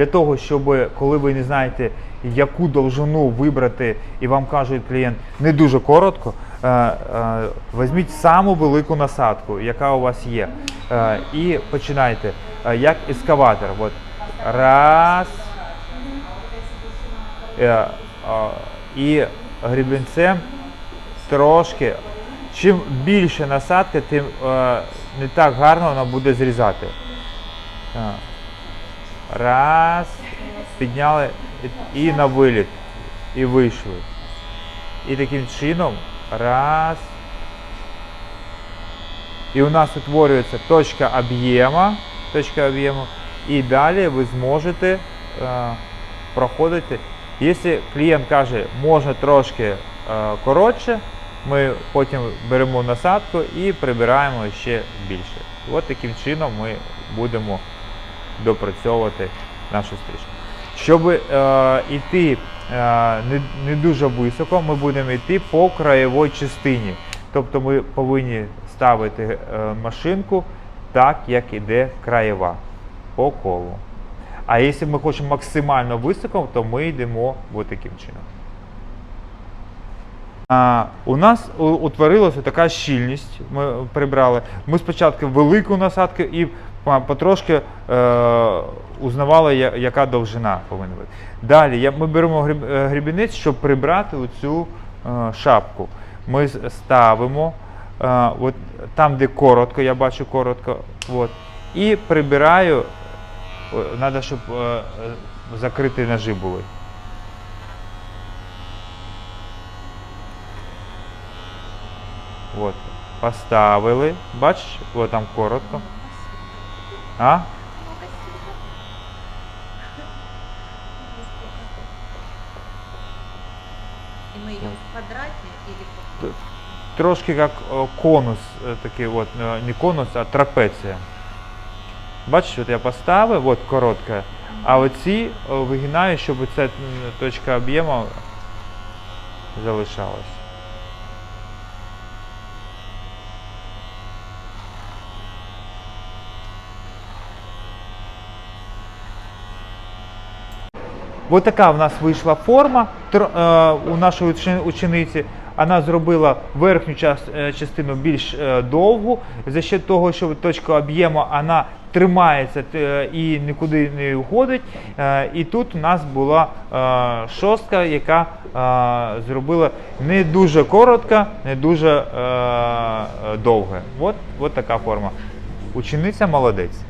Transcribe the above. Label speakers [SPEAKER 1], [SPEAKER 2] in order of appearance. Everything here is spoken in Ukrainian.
[SPEAKER 1] для того, щоб коли ви не знаєте, яку довжину вибрати, і вам каже клієнт не дуже коротко, е, е, візьміть саму велику насадку, яка у вас є. Е, і починайте. Як ескаватор. От. Раз. І грібінцем трошки. Чим більше насадка, тим не так гарно вона буде зрізати. Раз. Підняли і, на виліт. І вийшли. І таким чином. Раз. І у нас утворюється точка об'єму. Точка об'єму. І далі ви зможете е, проходити. Якщо клієнт каже, можна трошки е, коротше, ми потім беремо насадку і прибираємо ще більше. От таким чином ми будемо допрацьовувати нашу стрижку. Щоб е, йти е, не, не дуже високо, ми будемо йти по краєвій частині. Тобто ми повинні ставити е, машинку так, як іде краєва по колу. А якщо ми хочемо максимально високо, то ми йдемо ось таким чином. А, у нас утворилася така щільність. Ми прибрали. Ми спочатку велику насадку і потрошки е, узнавали, яка довжина повинна бути. Далі я, ми беремо е, грібінець, щоб прибрати оцю е, шапку. Ми ставимо е, от, там, де коротко, я бачу коротко, от, і прибираю. Треба, щоб е, закриті ножі були. От, поставили. Бачиш, от там коротко. А?
[SPEAKER 2] И мы идем в квадрате или по
[SPEAKER 1] Трошки як е, конус, е, такий от, е, не конус, а трапеція. Бачиш, от я поставив, от коротка, а оці е, вигинаю, щоб ця м, точка об'єму залишалась. Ось така в нас вийшла форма е, у нашої учениці. Вона зробила верхню е, частину більш е, довгу. За счет того, що точка об'єму вона тримається е, і нікуди не уходить. Е, І тут у нас була е, шостка, яка зробила не дуже коротка, не дуже е, е, довга. От, от така форма. Учениця молодець.